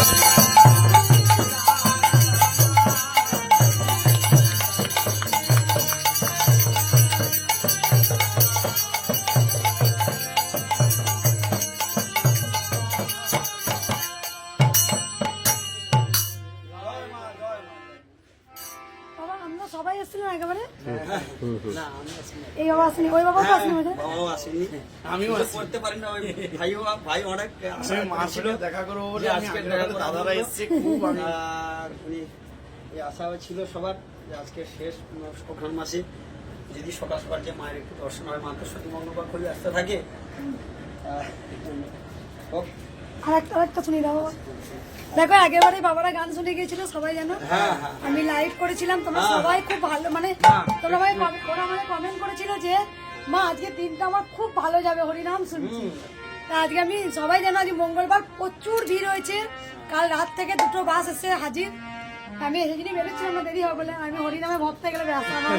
Gracias. সবাই এসেছিলাম একেবারে? না আমি আসিনি। এই বাবা আসেনি। ওই বাবা তো আসেনি বাবাও আসেনি। আমিও করতে পারি না ওই ভাইও ভাই অনেক আশা আমি ছিল। দেখা করব বলে আজকে দেখা দাদারা। এসছে খুব আমি আর এই আশা ছিল সবার যে আজকে শেষ ওখান মাসে যদি সকাল সকাল যে মায়ের একটু দর্শন হয় মা তো সত্যি মঙ্গলবার করে আসতে থাকে। হোক। আর একটা আর একটা শুনি দাও বাবা। দেখো বাবারা গান শুনে গিয়েছিল সবাই জানো? হ্যাঁ, হ্যাঁ। আমি লাইভ করেছিলাম তোমরা হ্যাঁ। সবাই খুব ভালো মানে। তোমরা ভাই ওরা মানে কমেন্ট করেছিল যে মা আজকে দিনটা আমার খুব ভালো যাবে হরিনাম শুনছি। তা আজকে আমি সবাই জানো আজ মঙ্গলবার প্রচুর ভিড় হয়েছে। কাল রাত থেকে দুটো বাস এসে হাজির। আমি সেদিনই বেরোচ্ছিলাম না দেরি হবে বলে। আমি হরিনামে ভক্তে গেলে আমার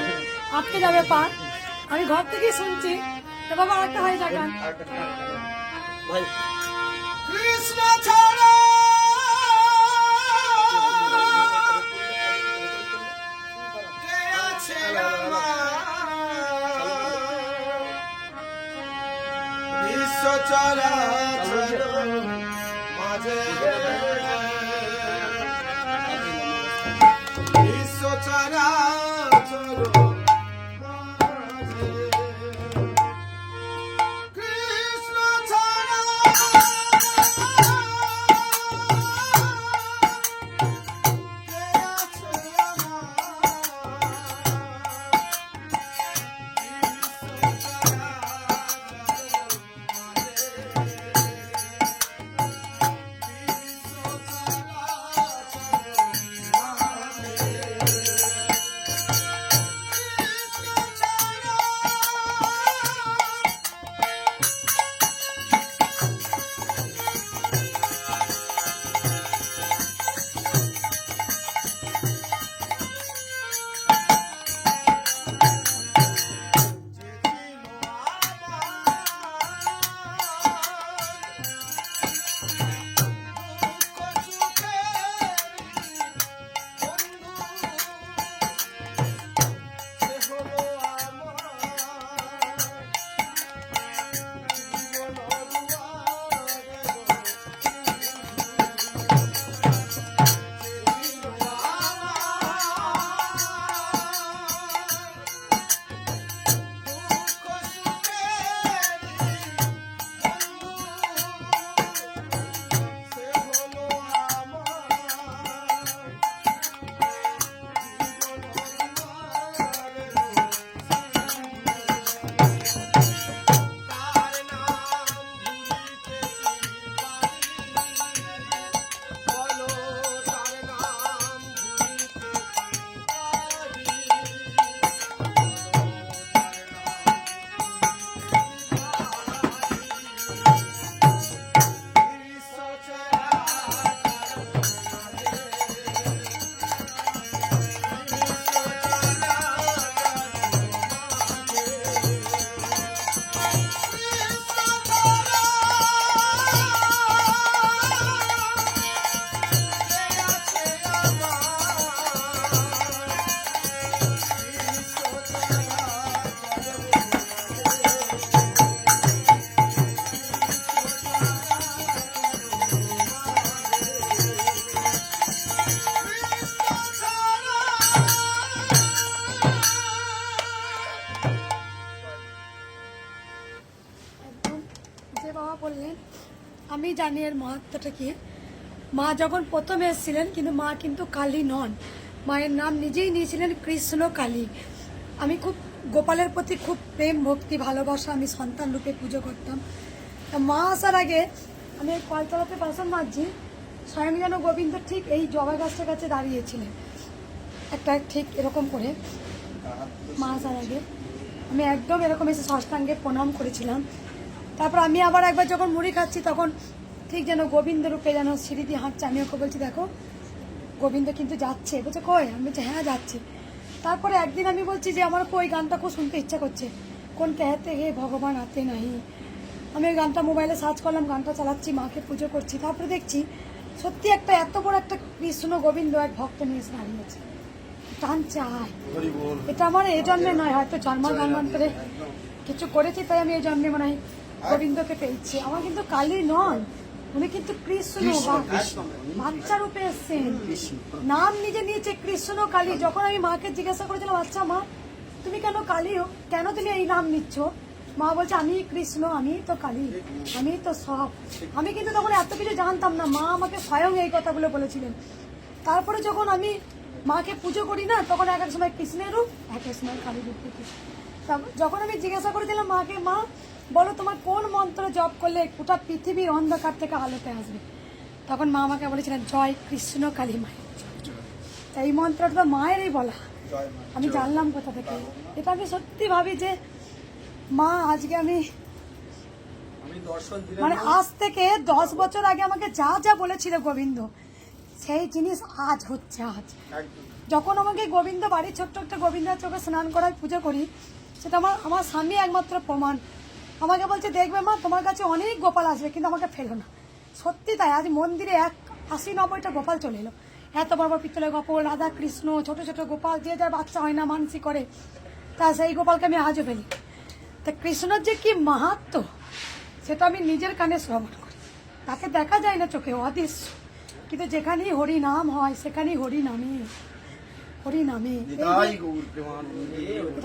আটকে যাবে পা। আমি ঘর থেকেই শুনছি। তো বাবা আরেকটা হয় গান, ভাই চরা জানি এর মাহাত্মটা কি? মা যখন প্রথম এসেছিলেন, কিন্তু মা কিন্তু কালী নন। মায়ের নাম নিজেই নিয়েছিলেন কৃষ্ণ কালী। আমি খুব, গোপালের প্রতি খুব প্রেম, ভক্তি, ভালোবাসা আমি সন্তান রূপে পুজো করতাম। মা আসার আগে আমি কলতলাতে বাসন মাজছি স্বয়ং যেন গোবিন্দ ঠিক এই জবা গাছটার কাছে দাঁড়িয়েছিলেন। একটা ঠিক এরকম করে মা আসার আগে। আমি একদম এরকম এসে ষষ্ঠাঙ্গে প্রণাম করেছিলাম। তারপর আমি আবার একবার যখন মুড়ি খাচ্ছি, তখন ঠিক যেন গোবিন্দ রূপে যেন সিঁড়ি দিয়ে হাঁটছে। আমি ওকে বলছি, দেখো, গোবিন্দ কিন্তু যাচ্ছে। বলছে, কই? আমি বলছি হ্যাঁ যাচ্ছে। তারপরে একদিন আমি বলছি যে, আমার ওই গানটা খুব শুনতে ইচ্ছা করছে। কোন কেহাতে হে ভগবান আতে নাহি? আমি ওই গানটা মোবাইলে সার্চ করলাম, গানটা চালাচ্ছি, মাকে পুজো করছি। তারপরে দেখছি, সত্যি একটা এত বড় একটা কৃষ্ণ গোবিন্দ এক ভক্ত নিয়ে এসে দাঁড়িয়েছে টান চাই এটা আমার এই জন্মে নয়, হয়তো জন্ম জন্মান্তরে কিছু করেছি, তাই আমি এই জন্মে মনে হয় গোবিন্দকে পেয়েছি। আমার কিন্তু কালী নন উনি কিন্তু কৃষ্ণ বাচ্চা রূপে এসছেন। নাম নিজে নিয়েছে কৃষ্ণ কালী। যখন আমি মাকে জিজ্ঞাসা করেছিলাম আচ্ছা মা তুমি কেন কালী কেন তুমি এই নাম নিচ্ছ? মা বলছে আমি কৃষ্ণ আমি তো কালী আমি তো সব। আমি কিন্তু তখন এত কিছু জানতাম না। মা আমাকে স্বয়ং এই কথাগুলো বলেছিলেন। তারপরে যখন আমি মাকে পুজো করি না তখন এক এক সময় কৃষ্ণের রূপ এক এক সময় কালী রূপ যখন আমি জিজ্ঞাসা করেছিলাম মাকে মা বলো তোমার কোন মন্ত্র জপ করলে গোটা পৃথিবীর অন্ধকার থেকে আলোতে আসবে? তখন মা আমাকে বলেছিলেন জয় কৃষ্ণ কালী মায়ের। এই মন্ত্রটা তো মায়েরই বলা। আমি জানলাম কোথা থেকে। এটা আমি সত্যি ভাবি যে মা আজকে আমি মানে আজ থেকে দশ বছর আগে আমাকে যা যা বলেছিল গোবিন্দ সেই জিনিস আজ হচ্ছে আজ। যখন আমাকে গোবিন্দ বাড়ির ছোট্ট একটা গোবিন্দের চোখে স্নান করায় পুজো করি সেটা আমার আমার স্বামী একমাত্র প্রমাণ। আমাকে বলছে, দেখবে মা, তোমার কাছে অনেক গোপাল আসবে, কিন্তু আমাকে ফেলো না। সত্যি তাই, আজ মন্দিরে এক আশি নব্বইটা গোপাল চলে এলো। এত বড় বড় পিতলের গোপাল, রাধা কৃষ্ণ, ছোট ছোট গোপাল, যে যার বাচ্চা হয় না, মানসি করে, তা সেই গোপালকে আমি আজও ফেলি তা কৃষ্ণর যে কি মাহাত্ম, সেটা আমি নিজের কানে শ্রবণ করি। তাকে দেখা যায় না চোখে, অদৃশ্য। কিন্তু যেখানেই হরি নাম হয়, সেখানেই হরি নামে। হরি নামে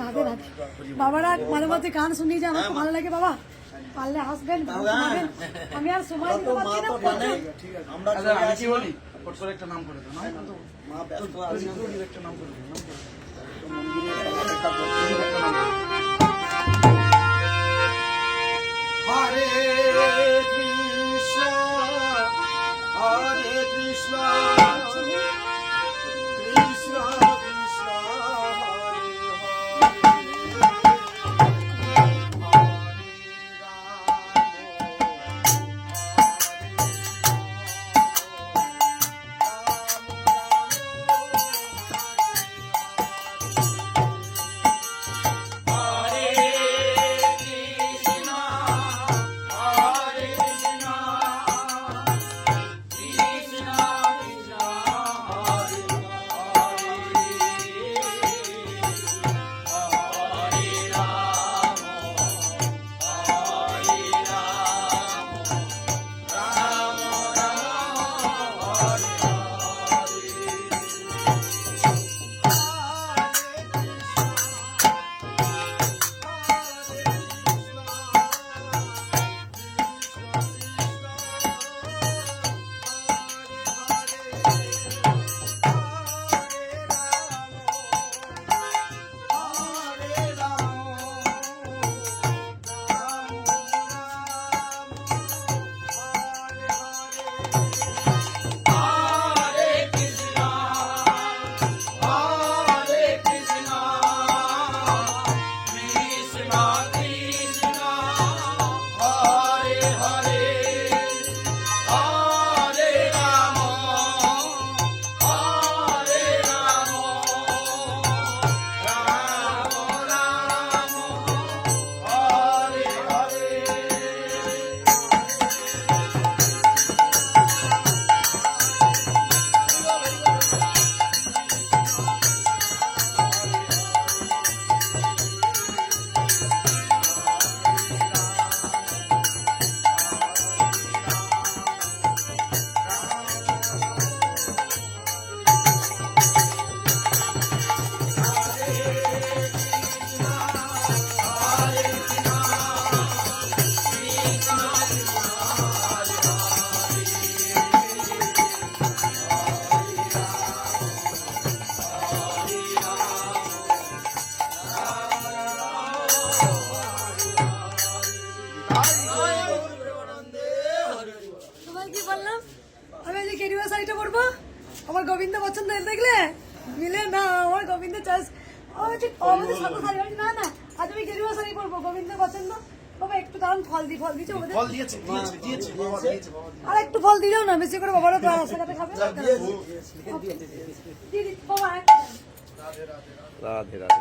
রাধে রাধে। বাবারা মাঝে মাঝে গান শুনিয়ে যে আমার ভালো লাগে বাবা। পারলে আসবেন আমি আর সময় দিতে পারছি না আমরা আচ্ছা কি বলি? একটা নাম করে দাও। মা ব্যস্ত আছে। তুই একটা নাম করে। হরে কৃষ্ণ হরে কৃষ্ণ। মিলে না আমার গোবিন্দ চাষ ও যে আমাদের সাথে শাড়ি বলছি, না না আজ আমি কেরিয়া শাড়ি পরবো গোবিন্দ পছন্দ। বাবা একটু দাঁড়ান ফল দি ফল দিচ্ছে ওদের। ফল দিয়েছে দিয়েছে দিয়েছে দিয়েছে? দিয়েছে। আর একটু ফল দিলেও না বেশি করে বাবারা তো আর খাবে না। দিদি বাবা একটা রাধে রাধে।